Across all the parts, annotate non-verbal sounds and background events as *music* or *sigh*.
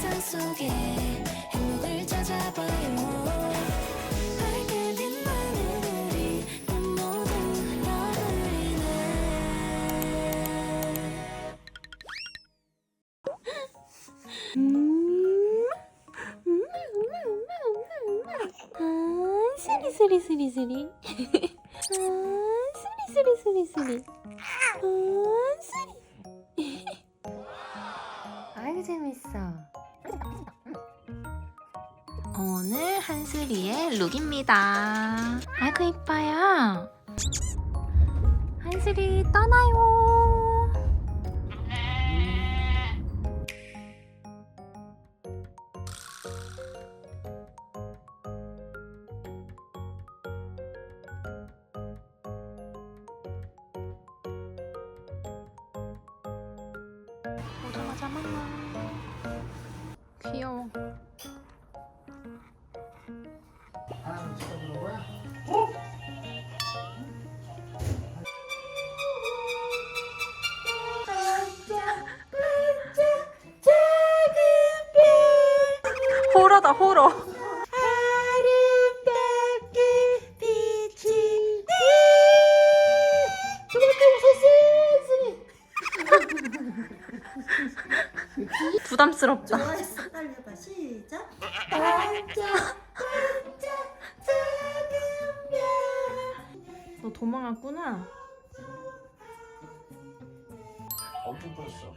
일상 속에 행복을 찾아봐요 밝게 빛나는 우리 넌 모두 러블리네 아, 스리 스리 스리 스리. 아, 스리 스리 스리 스리. 아, 스리. 오늘 한슬이의 룩입니다. 아이고 이뻐요. 한슬이 떠나요. 오자마자 만나. 귀여워. 호러다 호러. 부담스럽다. 좋아했어. 해봐. 시작. 너 도망갔구나. 엄청 컸어.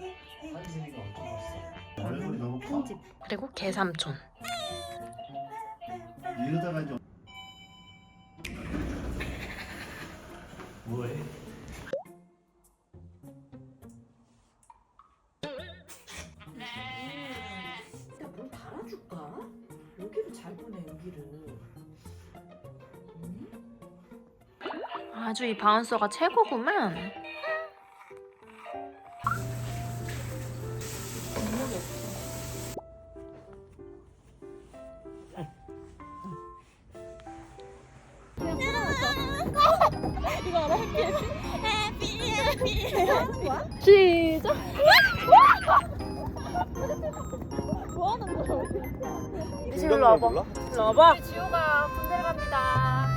한진이가 엄청 컸어. 얼굴이 너무 커. 그리고 개삼촌. 이러다가 이제 아주 이 바운서가 최고구만. 일로 와봐. 일로 와봐. 지호가 군대를 갑니다.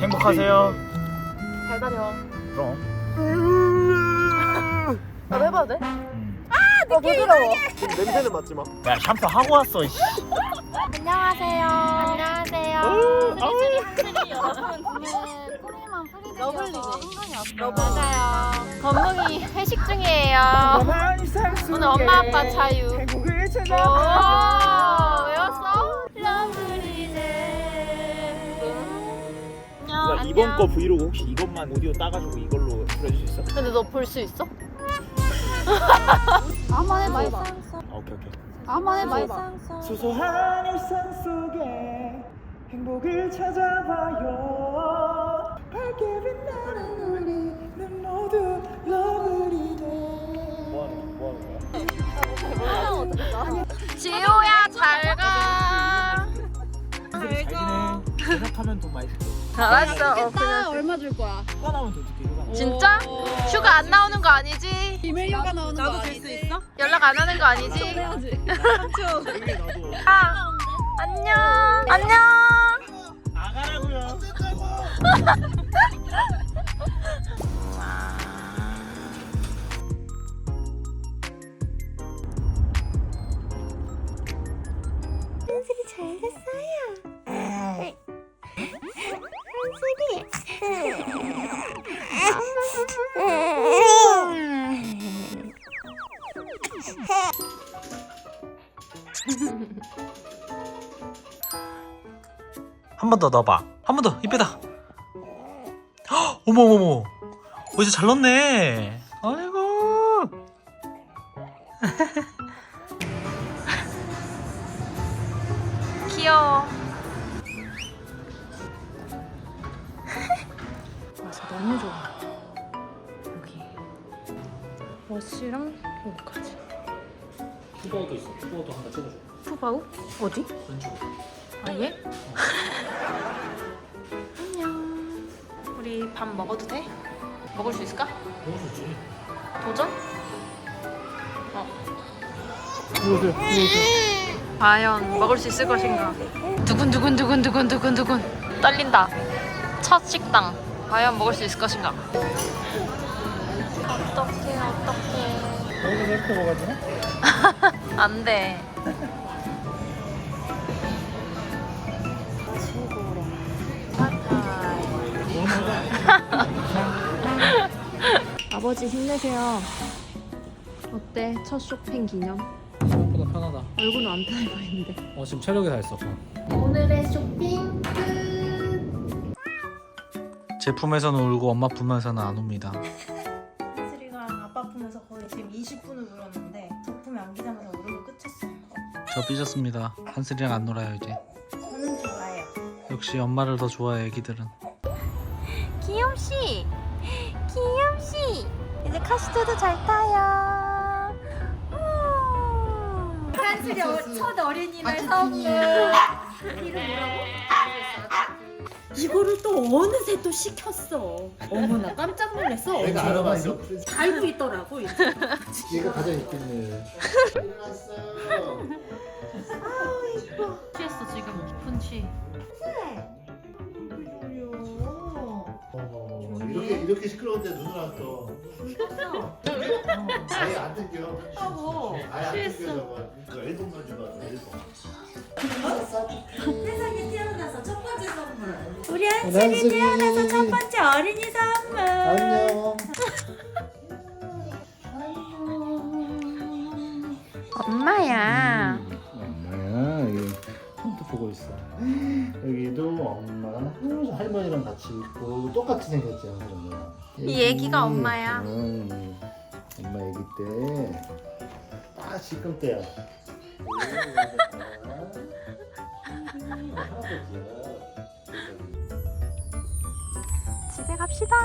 행복하세요. 잘 다녀. 그럼. 나도 해봐도 돼? 아 부드러워. 냄새는 맡지 마. 야 샴푸 하고 왔어. 씨. 안녕하세요. 안녕하세요. 한슬이 한슬이 여러분. 뿌리만 뿌리들이어서 러블리네. 상관이 없어요. 맞아요. 건웅이 회식 중이에요. 오늘 엄마 아빠 자유. 오, 이번 거 브이로그 혹시 이것만 오디오 따가지고 이걸로 들어줄 수 있어? 근데 너 볼 수 있어? *laughs* 한번 해봐 해봐. 아, 오케이 오케이. 한번 해봐 해봐. 소소한 일상 속에 행복을 찾아봐요 밝게 빛나는 우리는 모두 러블리네 뭐 하는 뭐 하는 거야? 지호야 잘 가. 잘 지내. 대답하면 돈 많이 줄게. 알았어. 어, 나 얼마 줄 거야? 휴가 나오면 더 줄게. 휴가. 진짜? 휴가 안 나오는 거 아니지? 비밀 휴가 나오는 거 아니지? 연락 안 하는 거 아니지? 여기 *laughs* 나도 아, 안녕. 안녕. 아가라고요. 한슬이 *laughs* 잘 잤어 한 번 더 넣어봐. 한 번 더 입에다. 헉, 어머 어머 어머. 어, 이제 잘 넣네. 아이고. *laughs* 귀여워. 와서 너무 좋아. 여기 워시랑 여기까지. 휴가도 있어. 휴가도 하나 찍어줘. 푸바우? 어디? 왼쪽. 아 예? 안녕. 우리 밥 먹어도 돼? 먹을 수 있을까? 너무 좋지. 도전? 어. 과연 먹을 수 있을 것인가? 두근두근 두근두근 두근두근 떨린다. 첫 식당. 과연 먹을 수 있을 것인가? 어떡해 어떡해. 여기서 이렇게 먹어야 되나? *laughs* 안 돼. *laughs* 아버지 힘내세요. 어때? 첫 쇼핑 기념? 생각보다 편하다 얼굴은 안 편해 보이는데. 어 지금 체력이 다 있어 오늘의 쇼핑 끝. 제품에서는 울고 엄마 품에서는 안 웁니다 한슬이가 아빠 품에서 거의 지금 20분을 울었는데 제품이 안기자마자 울음을 끝쳤어요. 저 삐졌습니다 한슬이랑 안 놀아요 이제 저는 좋아요. 역시 엄마를 더 좋아해 애기들은 기욤 씨, 카시트도 잘 타요. 한슬이 첫 어린이날 선물. 이름 뭐라고? 이거를 또 어느새 또 시켰어. 어머나 깜짝 놀랐어. 내가 알아봤어. 알고 있더라고. 이제. 얘가 가장 있겠네. 일어났어. *laughs* 이렇게 시끄러운데 눈을 안 떠. 아예 안 땡겨. 아예 안 땡겨 저거. 그 앨범만 줘봐. 앨범. 세상에 태어나서 첫 번째 선물. 우리 한슬이 태어나서 첫 번째 어린이 선물. 안녕. *laughs* 엄마야. 엄마야 여기 폰도 보고 있어. 여기도 엄마 할머니랑 같이 있고 똑같이 생겼죠 그러면. 이 애기가 엄마야. 음, 엄마 애기 때딱 지금 때야. 집에 갑시다.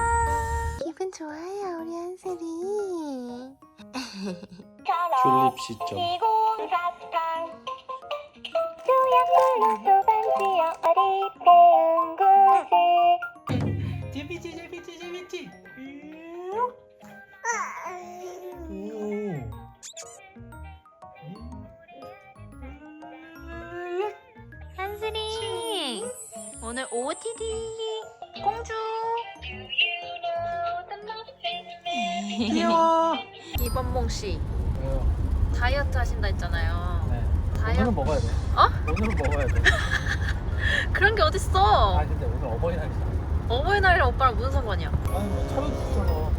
기분 좋아요 우리 한슬이. 튤립 시점 재밌지 재밌지 재밌지 한슬이 오늘 OOTD 공주. 귀여워 이범몽 씨 왜요? 다이어트 하신다 했잖아요. 네 다이어트 오늘은 먹어야 돼 어? 오늘은 먹어야 돼 *laughs* 그런 게 어딨어? 아 근데 오늘 어버이날이잖아 어버이날이랑 오빠랑 무슨 상관이야? 아니 뭐 차려주잖아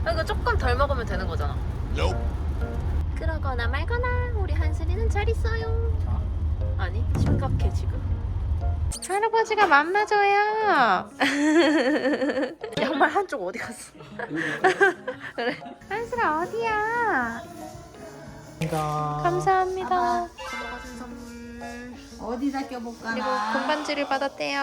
그러니까 조금 덜 먹으면 되는 거잖아. 그러거나 말거나 우리 한슬이는 잘 있어요. 아니 심각해 지금. 할아버지가 맘마줘요. *laughs* 양말 한쪽 어디 갔어? *laughs* 그래. 한슬아 어디야? 감사합니다. 어디다 껴볼까 그리고 금반지를 받았대요.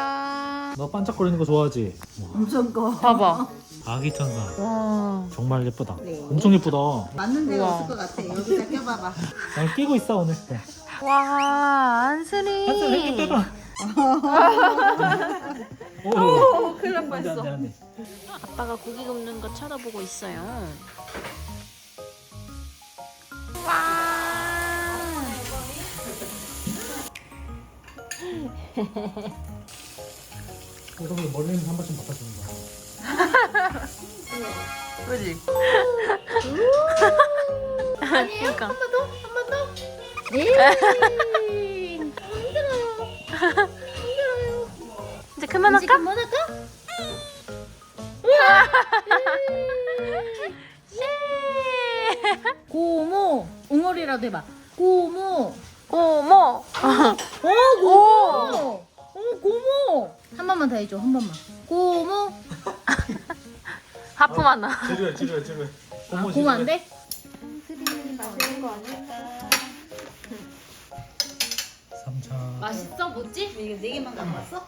너 반짝거리는 거 좋아하지? 엄청 커. 봐봐. 아기 천사 와. 정말 예쁘다 네. 엄청 예쁘다 맞는 데가 우와. 없을 것 같아. 여기다 껴봐봐. 난 끼고 있어 오늘 네. 와 한슬이. 한슬 이렇게 빼봐 오, 오, 큰일 날 뻔했어. 안돼 안돼 아빠가 고기 굽는 거 쳐다보고 있어요. 와. 그러면 멀리 있는 한 번씩 바꿔주는 거야 그지? 아니에요? 그러니까. 한 번 더? 한 번 더? 네. 힘들어요. 힘들어요. 이제 그만할까? 이제 그만할까? 고모. 웅얼이라도 해봐. 고모. 고모. 어 번만 더 해줘. 한 번만. 고모. *laughs* 하품 나. 지루해 지루해 지루해 아, 고모 안 돼? 삼차 맛있어? 뭐지? 이게 네 개만 갖고 왔어?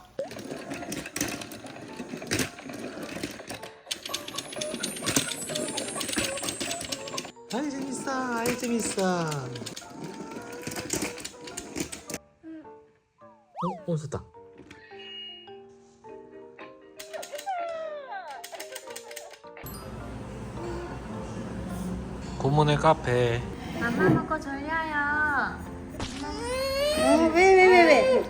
아이 재밌어 아이 재밌어 어? 어 됐다 고모네 카페 맘마 먹고 졸려요. 어, 왜, 왜, 왜, 왜?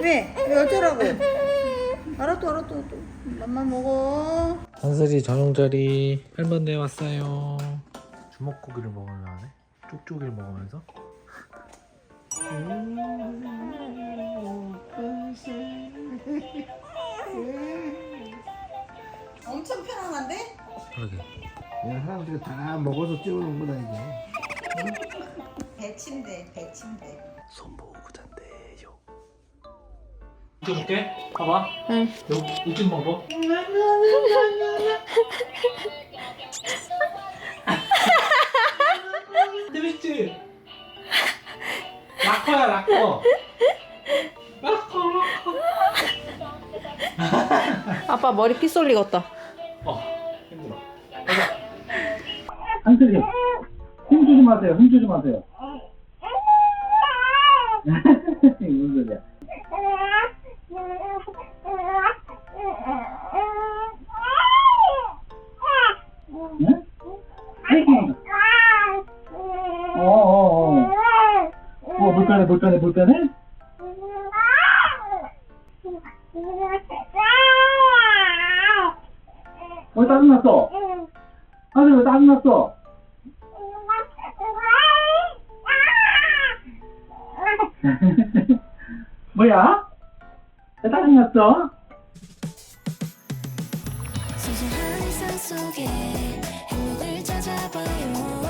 왜? 왜 어쩌라고? 알았어, 알았어, 알았어. 맘만 먹어. 한슬이 저녁 자리 할머니 왔어요. 주먹고기를 먹으려 하네. 쪽쪽이를 먹으면서. 엄청 편안한데? 그러게. 그냥 사람들이 다 먹어서 찍어놓는구나 이제. 배침대, 배침대. 손보고 잔대요. 이렇게 봐봐. 응. 이쪽 먹어. *laughs* 재밌지? 락커야 락커. 락커 락커. 아빠 머리 핏솔리 같다. 한슬이 힘 주지 마세요. 힘 주지 마세요. 무슨 소리야? 네? 아이고. 어어어. 어, 불편해, 불편해, 불편해? *laughs* 뭐야? 왜 짜증났어? 소소한 일상 속에 행복을 찾아봐요